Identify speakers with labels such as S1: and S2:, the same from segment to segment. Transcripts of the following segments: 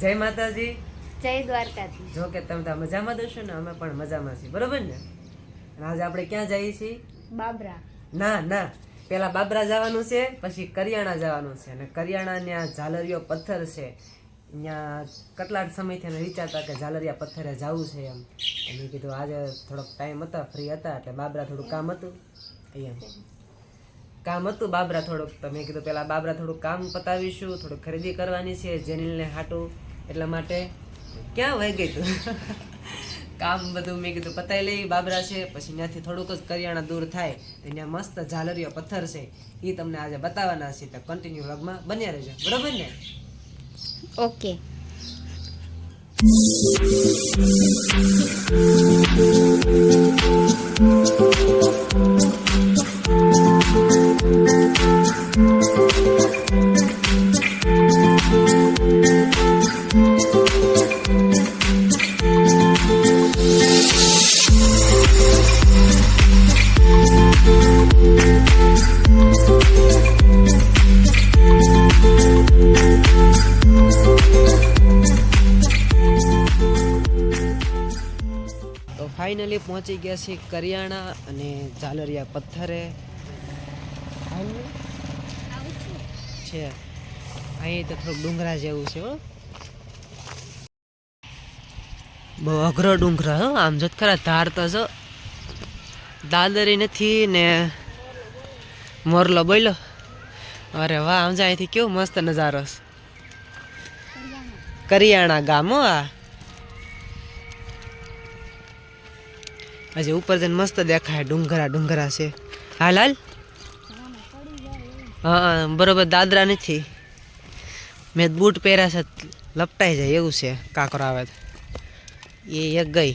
S1: જય માતાજી.
S2: જય દ્વારકાજી
S1: જો કે તમે તો મજામાં દોશો ને અમે પણ મજામાં છીએ. બરોબર ને? અને આજે આપણે ક્યાં જઈએ છીએ?
S2: બાબરા.
S1: ના ના. પેલા બાબરા જવાનું છે પછી કરિયાણા જવાનું છે. અને કરિયાણા ત્યાં ઝાલરિયો પથ્થર છે. ત્યાં કેટલા સમયથી એને વિચારતા કે ઝાલરિયા પથ્થરે જવું છે એમ. મેં કીધું આજે થોડોક ટાઈમ હતા ફ્રી હતા એટલે બાબરા થોડું કામ હતું. અહીંયા. કામ હતું બાબરા થોડુંક. તો મેં કીધું પેલા બાબરા થોડું કામ પતાવીશું થોડુંક ખરીદી કરવાની છે જેનીલને હાટું. એટલા માટે ક્યાં વહી ગઈ તું? કામ બધું મેં કીધું પતાવી લઈ, બાબરા છે, પછી ત્યાંથી થોડુંક જ કરિયાણા દૂર થાય, તો ત્યાં મસ્ત ઝાલરીઓ પથ્થર છે એ તમને આજે બતાવવાના છે, તો કન્ટિન્યુ વ્લોગમાં બન્યા રહેજો. બરાબર ને?
S2: ઓકે.
S1: તો ફાઇનલી પહોંચી ગયા છે કરિયાણા અને ઝાલરિયા પથ્થરે. છે. અહીં તો થોડુંક ડુંગરા જેવું છે, હો. બહુ અઘરો ડુંગરા, હો. આમ જો ખરા ધાર તો જો. દાદરી નથી ને મોરલો બોલો અરે વાહ, આમ જાય અહીંથી કેવો મસ્ત નજારો કરિયાણા ગામ, હો આ. હજી ઉપર જઈને મસ્ત દેખાય, ડુંગરા ડુંગરા છે. હાલ હાલ હા બરોબર, દાદરા નથી. મેં બૂટ પહેર્યા છે, લપટાઈ જાય એવું છે, કાંકરો આવે. એ એક ગઈ.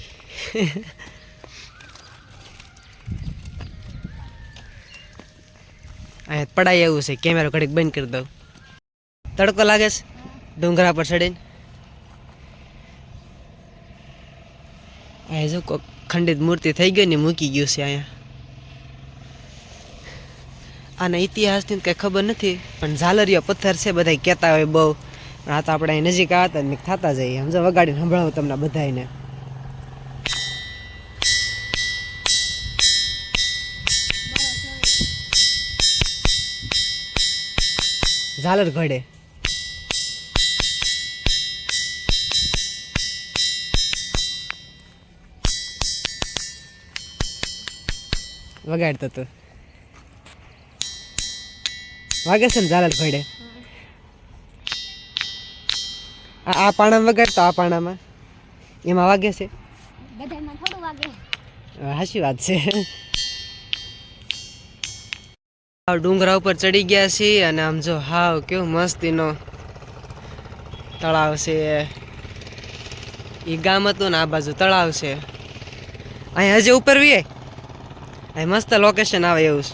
S1: અહીંયા પડાય એવું છે, કેમેરો ઘડીક બંધ કરી દઉં. તડકો લાગે છે? ડુંગરા પર ચડીને? આ જો કોક ખંડિત મૂર્તિ થઈ ગઈ ને મૂકી ગયું છે અહીંયા. આના ઇતિહાસની કંઈ ખબર નથી, પણ ઝાલરિયો પથ્થર છે બધા કહેતા હોય બહુ. આ તો આપણે અહીં નજીક આવતા ને થતા જઈએ. સમજો વગાડીને સંભળાવું તમને બધાને ઝાલર ઘડે. વગાડતો તો. વાગે છે ને ઝાલર ઘડે આ આ પાણામાં વગાડતો આ પાણામાં. એમાં વાગે છે?
S2: હાશી
S1: હાચી વાત છે. ડુંગરા ઉપર ચડી ગયા છીએ અને આમ જો હાવ કેવું મસ્તીનો તળાવ છે. એ ગામ હતું ને આ બાજુ તળાવ છે. અહીંયા હજી ઉપર વીએ અહીં મસ્ત લોકેશન આવે એવું છે.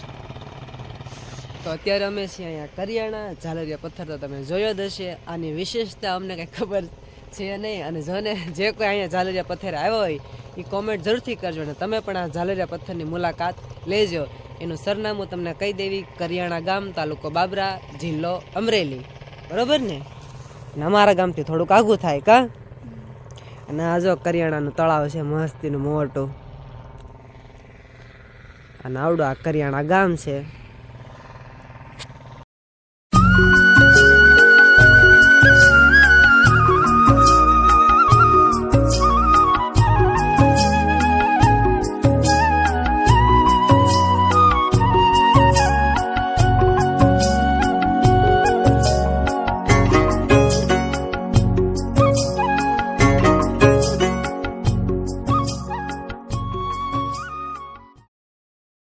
S1: તો અત્યારે અમે છીએ અહીંયા કરિયાણા ઝાલરિયા પથ્થર તો તમે જોયો જ હશે. આની વિશેષતા અમને કંઈ ખબર છે નહીં. અને જેને જે કોઈ અહીંયા ઝાલરિયા પથ્થર આવ્યો હોય એ કોમેન્ટ જરૂરથી કરજો અને તમે પણ આ ઝાલરિયા પથ્થરની મુલાકાત લેજો. એનું સરનામું તમને કહી દેવી કરિયાણા ગામ તાલુકો બાબરા જિલ્લો અમરેલી. બરોબર ને? અને અમારા ગામથી થોડુંક આઘું થાય કા? અને આ જો કરિયાણાનું તળાવ છે મસ્તીનું મોટું. અને આવડું આ કરિયાણા ગામ છે.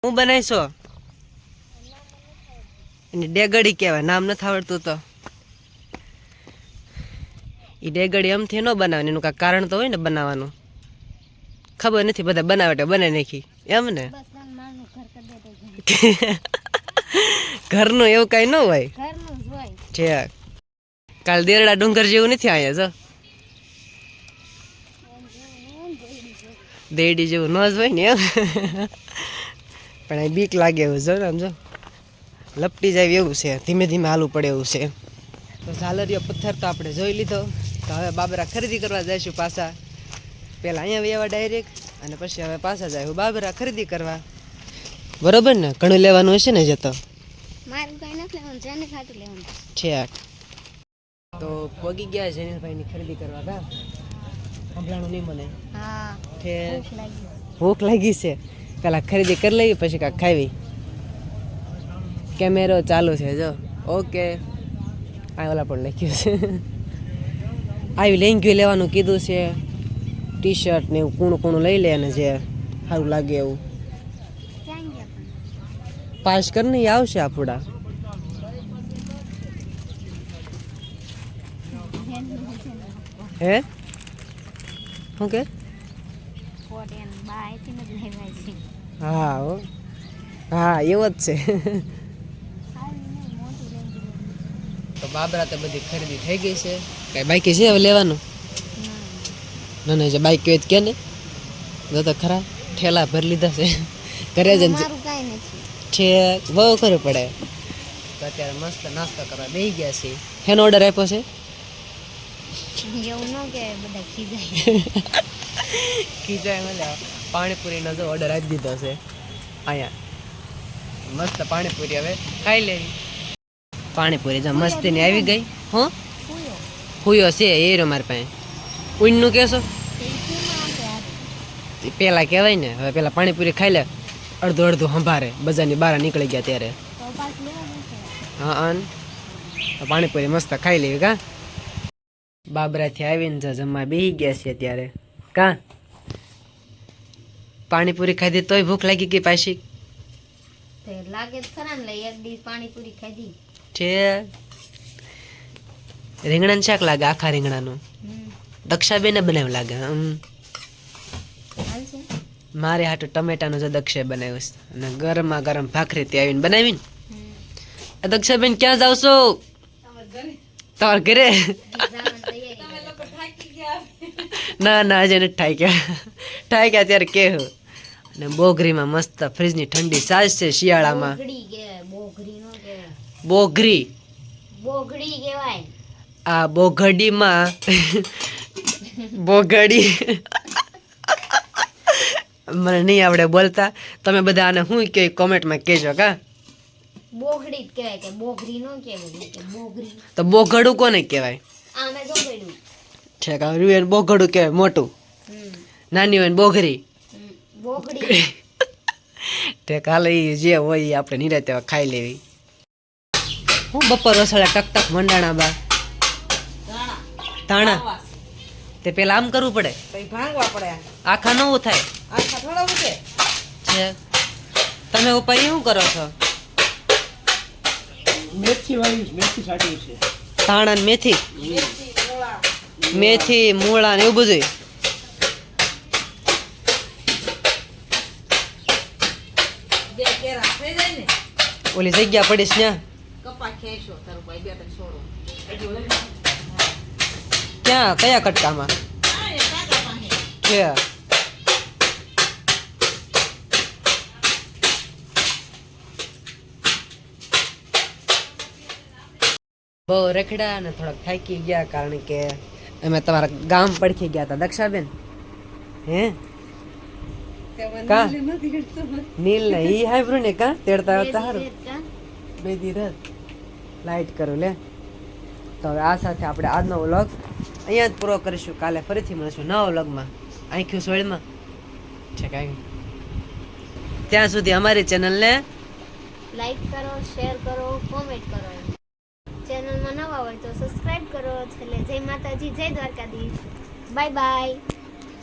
S1: હું બનાવીશો? એને ડેગડી કહેવાય નામ નથી આવડતું તો. એ ડેગડી એમથી ન બનાવે એનું કાંઈ કારણ તો હોય ને બનાવવાનું. ખબર નથી બધા બનાવે એટલે બનાવી નાખી. એમ ને? ઘરનું એવું કાંઈ ન હોય?
S2: હોય.
S1: છે કાલ દેરડા ડુંગર જેવું નથી અહીંયા જો. દેડી જેવું ન જ હોય ને એમ. પણ અહીં બીક લાગે એવું જો સમજો જો. લપટી જાય એવું છે ધીમે ધીમે હાલવું પડે એવું છે. તો ઝાલરિયો પથ્થર તો આપણે જોઈ લીધો. તો હવે બાબરા ખરીદી કરવા જઈશું પાછા. પહેલાં અહીંયા વ્યવા ડાયરેક્ટ અને પછી હવે પાછા જાય. બાબરા ખરીદી કરવા. બરોબર ને? ઘણું લેવાનું હશે ને જતો ઠેક. તો પગી ગયા જેનિલભાઈની ખરીદી કરવા કા? સંભળાણું નહીં મને.
S2: ભૂખ લાગી
S1: છે. પેલા ખરીદી કરી લઈએ, પછી કાંક ખાવી કેમેરો ચાલુ છે, જો. ઓકે આ ઓલા પણ લખ્યું છે. આવી લેંગ્યુ લેવાનું કીધું છે. ટી શર્ટ ને એવું કૂણું કૂણું લઈ લે અને જે સારું લાગે એવું. પાસ કરીને આવશે આપણા હે? શું કે?
S2: કોટ એન બાયથી લેવાય છે
S1: હા હો. હા એવો જ છે. તો બાબરા તો બધી ખરીદી થઈ ગઈ છે. કઈ બાઈક છે હવે લેવાનું? ના. ના જે બાઈક હોય કે ને? જો તો ખરા ઠેલા ભરી લીધા છે. ઘરે
S2: નથી.
S1: છે બહુ કરવું પડે. તો અત્યારે મસ્ત નાસ્તો કરવા બેસી ગયા છે હેનો ઓર્ડર આપ્યો છે?
S2: એવું ન કે બધા ખીજાય.
S1: ખીચાય મળે પાણીપુરીનો જો ઓર્ડર આપી દીધો છે. અહીંયા. મસ્ત પાણીપુરી હવે ખાઈ લેવી. પાણીપુરી જો મસ્તીની આવી ગઈ. હો? હુયો છે એ રહ્યો મારી પાસે. ઉઈનનું કહેશો? પેલા કહેવાય ને હવે પેલા પાણીપુરી ખાઈ લે. અડધું અડધું સંભારે. બજારની બહાર નીકળી ગયા ત્યારે. હા અન. પાણીપુરી મસ્ત ખાઈ લેવી કા? બાબરાથી આવીને જો જમવા બેસી ગયા છે ત્યારે કા? પાણીપુરી ખાધી તોય ભૂખ લાગી ગઈ પાછી?
S2: રીંગણા લાગે ખરા ને એક દી પાણીપુરી ખાધી.
S1: છે રીંગણાનું શાક લાગે આખા રીંગણાનું.
S2: દક્ષા
S1: દક્ષાબેને બનાવ્યું લાગે મારે હાટું ટમેટાનું જો દક્ષે બનાવ્યું છે. અને ગરમા ગરમ ભાખરી ત્યાં આવીને બનાવીને. દક્ષાબેન ક્યાં જાવ છો? તમારા ઘરે? ના ના હજી નથી ઠાક્યા ગયા. ત્યારે કેવું અને બોગરીમાં મસ્ત ફ્રીજની ઠંડી સાજ છે શિયાળામાં.
S2: કહેવાય બોગરી કહેવાય.
S1: આ બોઘડીમાં બોઘડી. મને નહીં આવડે બોલતા. તમે બધા આને શું કે કોમેન્ટમાં કહેજો કા?
S2: બોગડી જ કહેવાય કે બોગરી નો કહેવાય. કે
S1: તો બોઘડું કોને કહેવાય?
S2: આ મેં જોગડ્યું
S1: છે કે રૂએન બોઘડું કહેવાય મોટું. નાની હોય ને બોઘરી.
S2: બોગડી
S1: તે કાલે જે હોય એ આપણે નિરાતે ખાઈ લેવી. હું બપોર રસોડા ટક ટક મંડાણા બા. તાણા તે પેલા આમ કરવું પડે.
S3: ભાંગવા પડે
S1: આખા નવું થાય.
S3: આખા થોડા ઉઠે
S1: છે. તમે ઉપર શું કરો છો?
S3: મેથી વાળી મેથી સાટી છે.
S1: ધાણા ને મેથી. મેથી મૂળા ને એવું બધું ઓલી જગ્યા પડીશ ત્યાં ક્યાં? કયા કટકામાં? છે. બહુ રખડા અને થોડાક થાકી ગયા કારણ કે અમે તમારા ગામ પડખી ગયા હતા દક્ષાબેન? હે? કા? નીલ ને ઈ હાઈબ્રુ ને કા? તેડતા આવતા હારું. બે ધીરજ લાઈટ કરું લે. તો હવે આ સાથે આપણે આજનો વ્લોગ અહીંયા જ પૂરો કરીશું. કાલે ફરીથી મળીશું નવા વ્લોગમાં. આંખ્યું સોળમાં છે કાંઈ ત્યાં સુધી અમારી ચેનલને
S2: લાઈક કરો શેર કરો કોમેન્ટ કરો. ચેનલમાં નવા હોય તો સબસ્ક્રાઈબ કરો છેલ્લે જય માતાજી જય દ્વારકાધીશ. Bye bye